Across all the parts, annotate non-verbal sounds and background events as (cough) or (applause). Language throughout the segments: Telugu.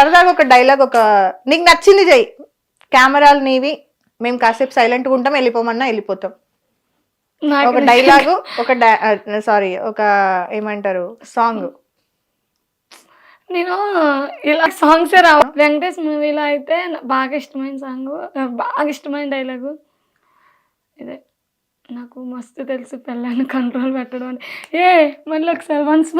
సరదాగా ఒక డైలాగ్ ఒక నీకు నచ్చింది చెయ్యి. కెమెరాలు నీవి మేము కాసేపు సైలెంట్గా ఉంటాం వెళ్ళిపోమన్నా వెళ్ళిపోతాం. ఒక డైలాగు ఒక సారీ ఒక ఏమంటారు సాంగ్ నేను ఇలా సాంగ్స్ రావు. వెంకటేష్ మూవీలో అయితే బాగా ఇష్టమైన సాంగ్ బాగా ఇష్టమైన డైలాగు. ఇదే. నాకు మస్తు తెలుసు పిల్లని కంట్రోల్ పెట్టడం అని ఏ మళ్ళీ ఒకసారి వన్స్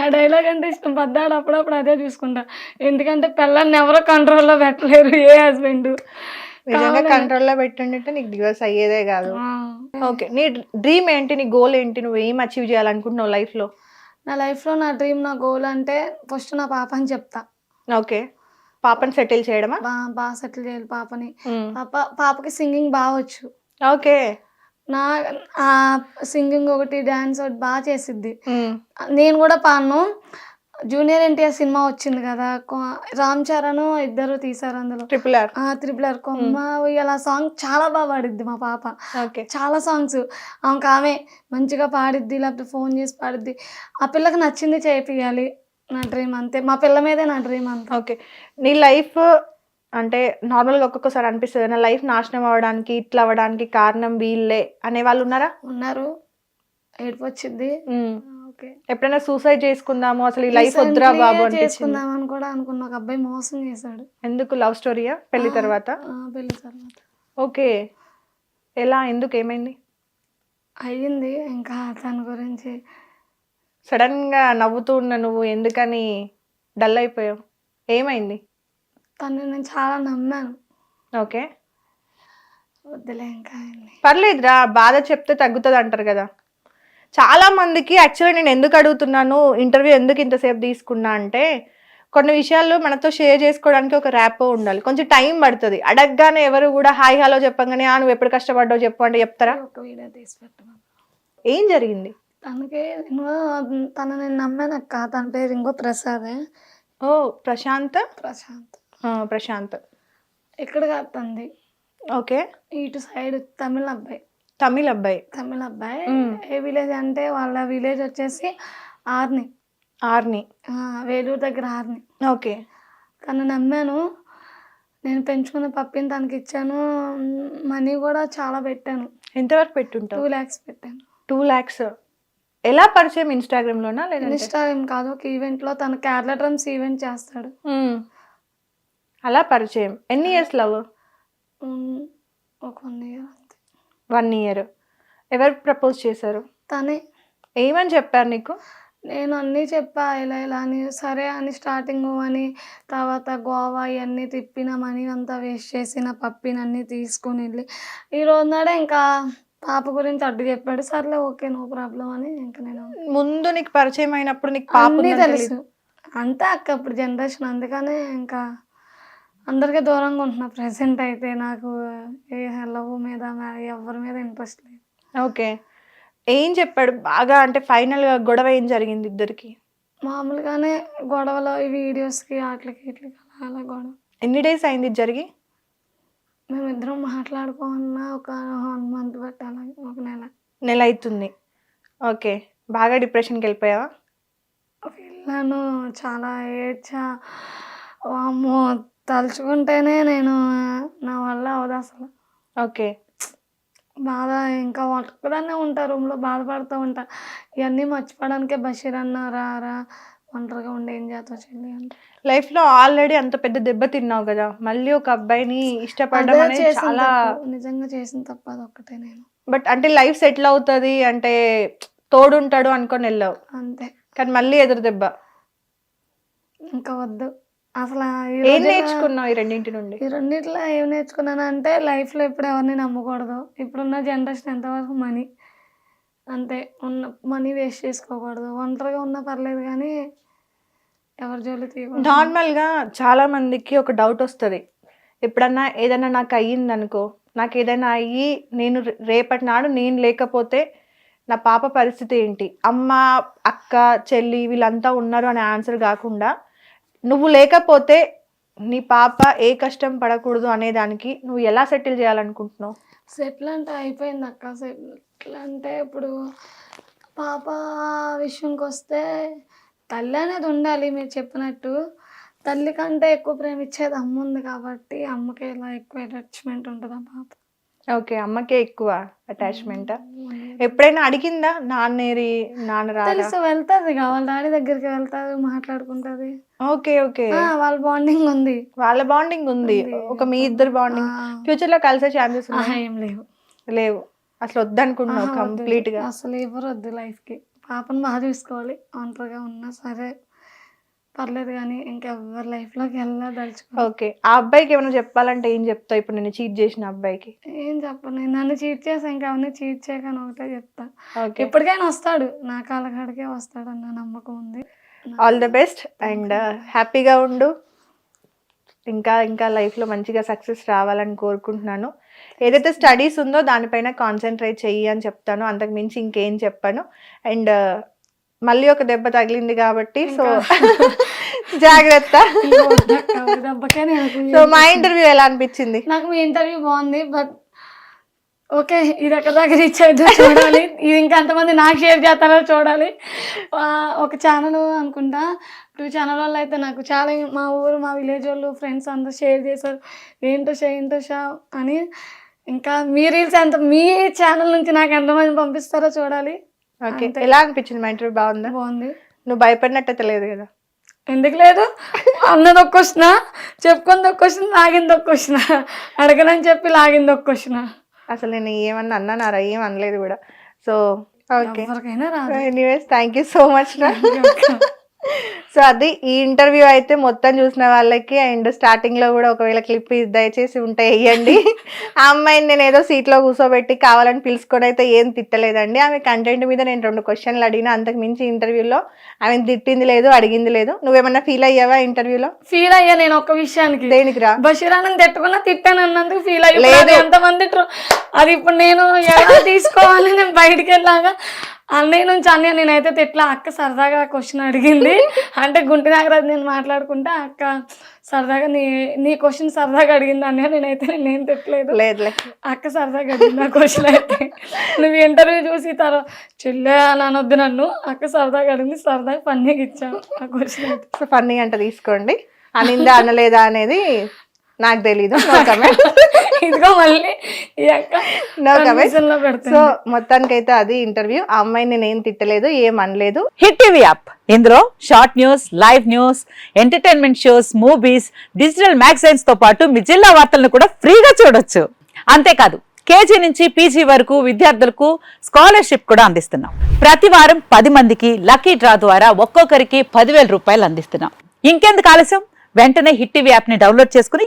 ఆ డైలాగ్ అంటే ఇష్టం. పద్దాడు అప్పుడప్పుడు అదే చూసుకుంటా. ఎందుకంటే పిల్లల్ని ఎవరో కంట్రోల్లో పెట్టలేరు ఏ హస్బెండ్ నిజంగా కంట్రోల్లో పెట్టుంటే నీకు డివోర్స్ అయ్యేదే కాదు. ఓకే నీ డ్రీమ్ ఏంటి? నీ గోల్ ఏంటి? నువ్వు ఏం అచీవ్ చేయాలనుకుంటున్నావు లైఫ్లో? నా లైఫ్లో నా డ్రీమ్ నా గోల్ అంటే ఫస్ట్ నా పాప అని చెప్తా. ఓకే పాపని సెటిల్ చేయడమా? బాగా బాగా సెటిల్ చేయాలి పాపని. పాప పాపకి సింగింగ్ బాగా వచ్చు ఓకే. నా సింగింగ్ ఒకటి డ్యాన్స్ ఒకటి బాగా చేసిద్ది. నేను కూడా పాడను. జూనియర్ ఎన్టీఆర్ సినిమా వచ్చింది కదా రామ్ చరణ్ ఇద్దరు తీసారు అందులో. ట్రిపుల్ ఆర్ ఆ triple R Komma Uyyala song చాలా బాగా పాడిద్ది మా పాప. ఓకే. చాలా సాంగ్స్. ఆమెకు ఆమె మంచిగా పాడిద్ది లేకపోతే ఫోన్ చేసి పాడిద్ది. ఆ పిల్లకి నచ్చింది చేపియాలి. నా డ్రీమ్ అంతే. మా పిల్ల మీదే నా డ్రీమ్ అంతా. ఓకే. నీ లైఫ్ అంటే నార్మల్గా ఒక్కొక్కసారి అనిపిస్తుంది నా లైఫ్ నాశనం అవ్వడానికి ఇట్లా అవ్వడానికి కారణం వీళ్ళే అనే వాళ్ళు ఉన్నారా? ఉన్నారు. ఏడుపు వచ్చింది ఓకే. ఎప్పుడైనా సూసైడ్ చేసుకుందాము అసలు ఈ లైఫ్ వద్దురా బాబు అనిపించింది? చేసుకుందామని కూడా అనుకున్న ఒక అబ్బాయి మోసం చేశాడు. ఎందుకు? లవ్ స్టోరీయా పెళ్ళి తర్వాత? ఆ, పెళ్ళి తర్వాత. ఓకే. ఎలా? ఎందుకు? ఏమైంది? అయ్యింది. ఇంకా తన గురించి సడన్గా నవ్వుతూ ఉన్న నువ్వు ఎందుకని డల్ అయిపోయావు? ఏమైంది? తను నేను చాలా నమ్మాను. ఓకే. వద్దులే ఇంకా పర్లేదురా బాధ చెప్తే తగ్గుతుంది అంటారు కదా. చాలా మందికి యాక్చువల్లీ నేను ఎందుకు అడుగుతున్నాను ఇంటర్వ్యూ ఎందుకు ఇంతసేపు తీసుకున్నా అంటే కొన్ని విషయాలు మనతో షేర్ చేసుకోవడానికి ఒక ర్యాపో ఉండాలి. కొంచెం టైం పడుతుంది. అడగగానే ఎవరు కూడా హాయ్ హలో చెప్పగానే "ఆ, నువ్వు ఎప్పుడు కష్టపడ్డావు చెప్పు అంటే చెప్తారా? ఒక వీడియో తీసి పెట్టమను. ఏం జరిగింది? తనకి నేను తను నేను నమ్మాను అక్క తన పేరు ఇంకో ప్రసాదే. ఓ ప్రశాంత్? ప్రశాంత్. ప్రశాంత్. ఇక్కడ కాదు తంది ఓకే. ఇటు సైడ్ తమిళ అబ్బాయి. తమిళ్ అబ్బాయి. తమిళ అబ్బాయి. ఏ విలేజ్ అంటే వాళ్ళ విలేజ్ వచ్చేసి ఆర్ని. ఆర్ని. వేలూరు దగ్గర ఆర్ని. ఓకే. తను నమ్మాను. నేను పెంచుకున్న పప్పిని తనకి ఇచ్చాను. మనీ కూడా చాలా పెట్టాను. ఎంతవరకు టూ పెట్టుంటావు ల్యాక్స్ పెట్టాను. టూ ల్యాక్స్ ఎలా పరిచయం ఇన్స్టాగ్రామ్ లోనా లేదంటే? ఇన్స్టాగ్రామ్ కాదు ఒక ఈవెంట్లో తను కేరళ డ్రమ్స్ ఈవెంట్ చేస్తాడు. అలా పరిచయం. ఎన్ని ఇయర్స్ లవ్ ఒక వన్ ఇయర్ వన్ ఇయర్ ఎవరు ప్రపోజ్ చేశారు? తనే. ఏమని చెప్పారు నీకు? నేను అన్నీ చెప్పా ఇలా ఇలా అని. సరే అని స్టార్టింగ్ అని తర్వాత గోవా ఇవన్నీ తిప్పిన మనీ అంతా వేస్ట్ చేసిన పప్పిని అన్నీ తీసుకుని వెళ్ళి ఈ రోజు నాడే ఇంకా పాప గురించి అడ్డు చెప్పాడు. సర్లే ఓకే నో ప్రాబ్లం అని ఇంకా నేను ముందు నీకు పరిచయం అయినప్పుడు నీకు పాప తెలుసు. అంతే అక్క ఇప్పుడు జనరేషన్ అందుకనే ఇంకా అందరికీ దూరంగా ఉంటున్నా. ప్రెసెంట్ అయితే నాకు ఏ లవ్ మీద ఎవరి మీద ఇంట్రెస్ట్ లేదు. ఓకే. ఏం చెప్పాడు? బాగా అంటే ఫైనల్గా గొడవ ఏం జరిగింది ఇద్దరికి? మామూలుగానే గొడవలో ఈ వీడియోస్కి వాటికి ఇట్లకి అలా అలా గొడవ. ఎన్ని డేస్ అయింది ఇది జరిగి? మేమిద్దరం మాట్లాడుకోవాలన్నా ఒక వన్ మంత్ బట్టి అలా ఒక నెల. నెల అవుతుంది. ఓకే. బాగా డిప్రెషన్కి వెళ్ళిపోయావా? వెళ్ళాను. చాలా ఏడ్చా. వామ్మో తలుచుకుంటేనే నేను నా వల్ల అవదు అసలు. ఓకే. బాధ ఇంకా ఒక్కదాన్నే ఉంటా రూమ్లో బాధపడుతూ ఉంటా ఇవన్నీ మర్చిపోవడానికే బషీర్ అన్న రా రా ఒంటరిగా ఉండి ఏం చేస్తావు చెల్లి అంటే. లైఫ్లో ఆల్రెడీ అంత పెద్ద దెబ్బ తిన్నావు కదా మళ్ళీ ఒక అబ్బాయిని ఇష్టపడడం అనేది చాలా. నిజంగా చేసిన తప్ప అది ఒక్కటే నేను. బట్ అంటే లైఫ్ సెటిల్ అవుతుంది అంటే తోడుంటాడు అనుకొని వెళ్ళావు. అంతే. కానీ మళ్ళీ ఎదురు దెబ్బ. ఇంకా వద్దు. అసలు ఏం నేర్చుకున్నావు ఈ రెండింటి నుండి? ఈ రెండిట్లో ఏం నేర్చుకున్నాను అంటే లైఫ్లో ఎప్పుడు ఎవరిని నమ్మకూడదు. ఇప్పుడున్న జనరేషన్ ఎంతవరకు మనీ? అంతే ఉన్న మనీ వేస్ట్ చేసుకోకూడదు. ఒంటరిగా ఉన్నా పర్లేదు కానీ ఎవరి జోలి తీయకూడదు. నార్మల్గా చాలా మందికి ఒక డౌట్ వస్తుంది. ఎప్పుడన్నా ఏదైనా నాకు అయ్యింది అనుకో నాకు ఏదైనా అయ్యి నేను రేపటి నాడు నేను లేకపోతే నా పాప పరిస్థితి ఏంటి? అమ్మ అక్క చెల్లి వీళ్ళంతా ఉన్నారు అనే ఆన్సర్ కాకుండా నువ్వు లేకపోతే నీ పాప ఏ కష్టం పడకూడదు అనే దానికి నువ్వు ఎలా సెటిల్ చేయాలనుకుంటున్నావు? సెటిల్ అంటే అయిపోయింది అక్క సెటిల్ అంటే ఇప్పుడు పాప విషయంకి వస్తే తల్లి అనేది ఉండాలి మీరు చెప్పినట్టు. తల్లి కంటే ఎక్కువ ప్రేమించేది అమ్మ ఉంది కాబట్టి అమ్మకి ఇలా ఎక్కువ అటాచ్మెంట్ ఉంటుంది పాప. ఓకే అమ్మకే ఎక్కువ అటాచ్మెంట్ ఎప్పుడైనా అడిగిందా? నాన్నేరి నాన్న తెలుసు వెళ్తాది వాళ్ళ డాడీ దగ్గరికి వెళ్తాది మాట్లాడుకుంటది. Okay okay. ఆ, వాళ్ళ బాండింగ్ ఉంది. వాళ్ళ బాండింగ్ ఉంది. ఒక మీ ఇద్దరు బాండింగ్ ఆ, ఫ్యూచర్లో కలిసే ఛాన్సెస్ ఆహా, ఏం లేవు. లేవు. అసలు వద్దనుకుంటున్నావు ఆహా, వద్దు. కంప్లీట్గా. అసలు ఎవరు వద్దు లైఫ్కి పాపను బాగా చూసుకోవాలి. ఒంటరిగా ఉన్నా సరే. పర్లేదు కానీ ఇంకెవ్వరి లైఫ్లోకి వెళ్ళా దలుచుకో ఓకే. ఆ అబ్బాయికి ఏమైనా చెప్పాలంటే ఏం చెప్తావు? ఇప్పుడు నేను చీట్ చేసిన అబ్బాయికి. ఏం చెప్పను. నేను నన్ను చీట్ చేసా ఇంకా అవన్నీ చీట్ చేయకని ఒకటే చెప్తా. ఓకే. ఎప్పటికైనా వస్తాడు. నా కాళ్ళకాడికే వస్తాడు అన్న నమ్మకం ఉంది. ఆల్ ద బెస్ట్ అండ్ హ్యాపీగా ఉండు. ఇంకా ఇంకా లైఫ్లో మంచిగా సక్సెస్ రావాలని కోరుకుంటున్నాను. ఏదైతే స్టడీస్ ఉందో దానిపైన కాన్సన్ట్రేట్ చెయ్యి అని చెప్తాను. అంతకు మించి ఇంకేం చెప్పాను. అండ్ మళ్ళీ ఒక దెబ్బ తగిలింది కాబట్టి సో జాగ్రత్త. (laughs) సో మా ఇంటర్వ్యూ ఎలా అనిపించింది? నాకు మీ ఇంటర్వ్యూ బాగుంది బట్ ఓకే ఇది ఎక్కడ దాకా రీచ్ అవుతుందో చూడాలి. ఇది ఇంకా అంతమంది నాకు షేర్ చేస్తారో చూడాలి. ఒక ఛానల్ అనుకుంటా. టూ ఛానల్ వాళ్ళు అయితే నాకు చాలా మా ఊరు మా విలేజ్ వాళ్ళు ఫ్రెండ్స్ అందరూ షేర్ చేశారు. ఏంటో షా ఏంటో షా అని. ఇంకా మీ రీల్స్ ఎంత మీ ఛానల్ నుంచి నాకు ఎంతమంది పంపిస్తారో చూడాలి. ఓకే. ఎలా అనిపించింది మా ఇంటర్వ్యూ బాగుందా? బాగుంది. నువ్వు భయపడినట్టయితే లేదు కదా. ఎందుకు లేదు? అన్నది ఒక క్వశ్చన్ చెప్పుకుంది ఒక క్వశ్చన్ లాగింది ఒక క్వశ్చన్ అడగనని చెప్పి లాగింది ఒక క్వశ్చన్ అసలు నేను ఏమన్నా అన్నానారా ఏం అనలేదు కూడా. So okay. Anyways thank you so much రా. Okay. సో అది ఈ ఇంటర్వ్యూ అయితే మొత్తం చూసిన వాళ్ళకి అండ్ స్టార్టింగ్లో కూడా ఒకవేళ క్లిప్ దయచేసి ఉంటే వేయండి. (laughs) ఆ అమ్మాయిని నేను ఏదో సీట్లో కూర్చోబెట్టి కావాలని పిలుచుకొని అయితే ఏం తిట్టలేదండి. ఆమె కంటెంట్ మీద నేను రెండు క్వశ్చన్లు అడిగిన అంతకు మించి ఇంటర్వ్యూలో ఆమె తిట్టింది లేదు అడిగింది లేదు. నువ్వేమన్నా ఫీల్ అయ్యావా ఇంటర్వ్యూలో ఫీల్ అయ్యా నేను ఒక్క విషయానికి. దేనికి రా? బషీరాన్ని తిట్టుకున్నా తిట్టాను అన్నందుకు ఫీల్ అయ్యి. ఎంతమంది అది ఇప్పుడు నేను ఎలా తీసుకోవాలి? నేను బయటికి వెళ్ళాగా అన్నయ్య నుంచి అన్నయ్య నేనైతే తిట్లా అక్క సరదాగా క్వశ్చన్ అడిగింది. (laughs) అంటే గుంటి నాగరాజు నేను మాట్లాడుకుంటే అక్క సరదాగా నీ నీ క్వశ్చన్ సరదాగా అడిగింది అన్నయ్య నేనైతే నేను తిట్టలేదు. లేదులే. అక్క సరదాగా అడిగింది ఆ క్వశ్చన్ అయితే. నువ్వు ఇంటర్వ్యూ చూసి తర్వాత చెల్లె అని అనొద్దు నన్ను అక్క సరదాగా అడిగింది సరదాగా పన్నీకి ఇచ్చావు ఆ క్వశ్చన్ అయితే. సో ఫన్నీ అంట తీసుకోండి. అనిందా అనలేదా అనేది నాకు తెలీదు నో కమెంట్ (laughs) ఇదిగో మళ్ళీ లో సో మొత్తానికైతే అది ఇంటర్వ్యూ ఆ అమ్మాయిని నేను తిట్టలేదు ఏం అనలేదు. హిట్ టీవీ యాప్ ఇందులో short news live news entertainment shows movies digital మ్యాగజైన్స్తో పాటు మీ జిల్లా వార్తలను కూడా ఫ్రీగా చూడొచ్చు. అంతేకాదు కేజీ నుంచి పీజీ వరకు విద్యార్థులకు స్కాలర్షిప్ కూడా అందిస్తున్నాం. ప్రతి వారం పది మందికి లక్కీ డ్రా ద్వారా ఒక్కొక్కరికి పదివేల రూపాయలు అందిస్తున్నాం. ఇంకెందుకు ఆలస్యం? వెంటనే హిట్ టీవీ యాప్ని డౌన్లోడ్ చేసుకుని